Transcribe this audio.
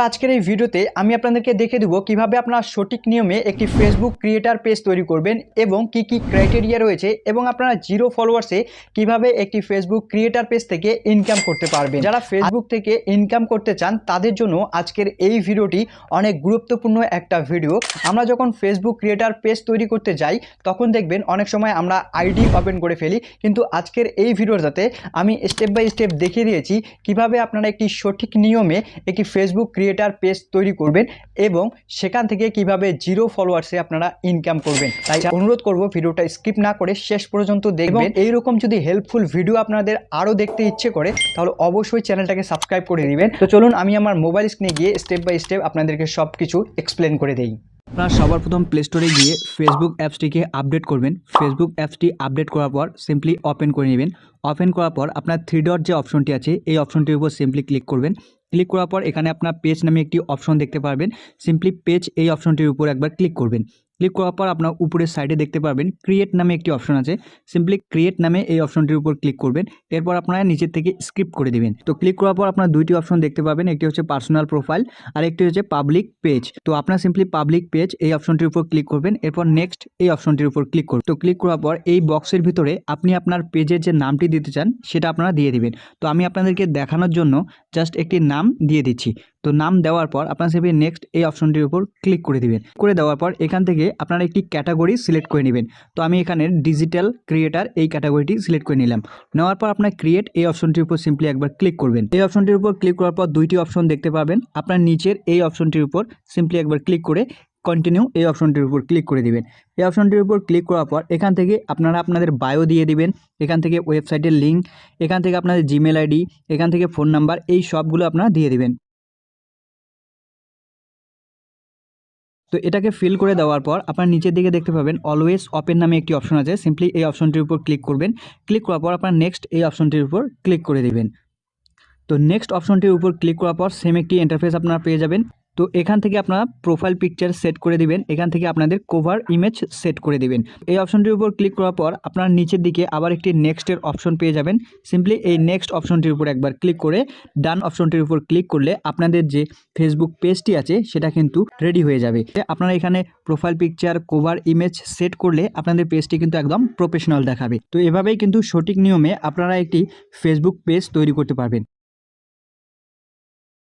আজকের এই ভিডিওতে আমি আপনাদেরকে দেখে দেবো কীভাবে আপনারা সঠিক নিয়মে একটি ফেসবুক ক্রিয়েটার পেজ তৈরি করবেন এবং কি কি ক্রাইটেরিয়া রয়েছে এবং আপনারা জিরো ফলোয়ার্সে কীভাবে একটি ফেসবুক ক্রিয়েটার পেজ থেকে ইনকাম করতে পারবেন। যারা ফেসবুক থেকে ইনকাম করতে চান, তাদের জন্য আজকের এই ভিডিওটি অনেক গুরুত্বপূর্ণ একটা ভিডিও। আমরা যখন ফেসবুক ক্রিয়েটার পেজ তৈরি করতে যাই, তখন দেখবেন অনেক সময় আমরা আইডি ওপেন করে ফেলি। কিন্তু আজকের এই ভিডিওটাতে আমি স্টেপ বাই স্টেপ দেখিয়ে দিয়েছি কীভাবে আপনারা একটি সঠিক নিয়মে একটি ফেসবুক ক্রিয়েটার পেজ তৈরি করবেন এবং সেখান থেকে কীভাবে জিরো ফলোয়ার্সে আপনারা ইনকাম করবেন। তাই অনুরোধ করব ভিডিওটা স্কিপ না করে শেষ পর্যন্ত দেখবেন। এইরকম যদি হেল্পফুল ভিডিও আপনাদের আরও দেখতে ইচ্ছে করে, তাহলে অবশ্যই চ্যানেলটাকে সাবস্ক্রাইব করে দিবেন তো চলুন, আমি আমার মোবাইল স্ক্রিনে গিয়ে স্টেপ বাই স্টেপ আপনাদেরকে সব কিছু এক্সপ্লেন করে দেই। আপনারা সবার প্রথম প্লে স্টোরে গিয়ে ফেসবুক অ্যাপসটিকে আপডেট করবেন। ফেসবুক অ্যাপসটি আপডেট করার পর সিম্পলি ওপেন করে নেবেন। ওপেন করার পর আপনার থ্রি ডট যে অপশনটি আছে, এই অপশনটির উপর সিম্পলি ক্লিক করবেন। ক্লিক করার পর এখানে আপনার পেজ নামে একটি অপশন দেখতে পারবেন। সিম্পলি পেজ এই অপশনটির উপর একবার ক্লিক করবেন। ক্লিক করার পর আপনার উপরের সাইডে দেখতে পারবেন ক্রিয়েট নামে একটি অপশন আছে। সিম্পলি ক্রিয়েট নামে এই অপশনটির উপর ক্লিক করবেন। এরপর আপনারা নিচের থেকে স্ক্রিপ্ট করে দিবেন। তো ক্লিক করার পর আপনার দুইটি অপশন দেখতে পাবেন। একটি হচ্ছে পার্সোনাল প্রোফাইল আর একটি হচ্ছে পাবলিক পেজ তো আপনার সিম্পলি পাবলিক পেজ এই অপশনটির উপর ক্লিক করবেন। এরপর নেক্সট এই অপশনটির উপর ক্লিক করবেন। তো ক্লিক করার পর এই বক্সের ভিতরে আপনি আপনার পেজের যে নামটি দিতে চান, সেটা আপনারা দিয়ে দিবেন। তো আমি আপনাদেরকে দেখানোর জন্য জাস্ট একটি নাম দিয়ে দিচ্ছি। তো নাম দেওয়ার পর আপনারা সেভাবে নেক্সট এই অপশনটির উপর ক্লিক করে দিবেন। করে দেওয়ার পর এখান থেকে আপনারা একটি ক্যাটাগরি সিলেক্ট করে নেবেন। তো আমি এখানে ডিজিটাল ক্রিয়েটার এই ক্যাটাগরিটি সিলেক্ট করে নিলাম। নেওয়ার পর আপনার ক্রিয়েট এই অপশনটির উপর সিম্পলি একবার ক্লিক করবেন। এই অপশনটির উপর ক্লিক করার পর দুইটি অপশন দেখতে পাবেন। আপনার নিচের এই অপশনটির উপর সিম্পলি একবার ক্লিক করে কন্টিনিউ এই অপশনটির উপর ক্লিক করে দিবেন। এই অপশনটির উপর ক্লিক করার পর এখান থেকে আপনারা আপনাদের বায়ো দিয়ে দিবেন। এখান থেকে ওয়েবসাইটের লিঙ্ক এখান থেকে আপনাদের জিমেল আইডি এখান থেকে ফোন নাম্বার এই সবগুলো আপনারা দিয়ে দিবেন। তো এটাকে ফিল করে দেওয়ার পর আপনার নিচের দিকে দেখতে পাবেন অলওয়েজ ওপেন নামে একটি অপশন আছে। সিম্পলি এই অপশনটির উপর ক্লিক করবেন। ক্লিক করার পর আপনার নেক্সট এই অপশনটির উপর ক্লিক করে দেবেন। তো নেক্সট অপশনটির উপর ক্লিক করার পর সেম একটি ইন্টারফেস আপনারা পেয়ে যাবেন। তো এখান থেকে আপনারা প্রোফাইল পিকচার সেট করে দিবেন। এখান থেকে আপনাদের কভার ইমেজ সেট করে দিবেন। এই অপশনটির উপর ক্লিক করার পর আপনার নিচের দিকে আবার একটি নেক্সটের অপশন পেয়ে যাবেন। সিম্পলি এই নেক্সট অপশনটির উপর একবার ক্লিক করে ডান অপশনটির উপর ক্লিক করলে আপনাদের যে ফেসবুক পেজটি আছে, সেটা কিন্তু রেডি হয়ে যাবে। আপনারা এখানে profile picture cover image set করলে আপনাদের পেজটি কিন্তু একদম প্রফেশনাল দেখাবে। তো এভাবেই কিন্তু সঠিক নিয়মে আপনারা একটি ফেসবুক পেজ তৈরি করতে পারবেন।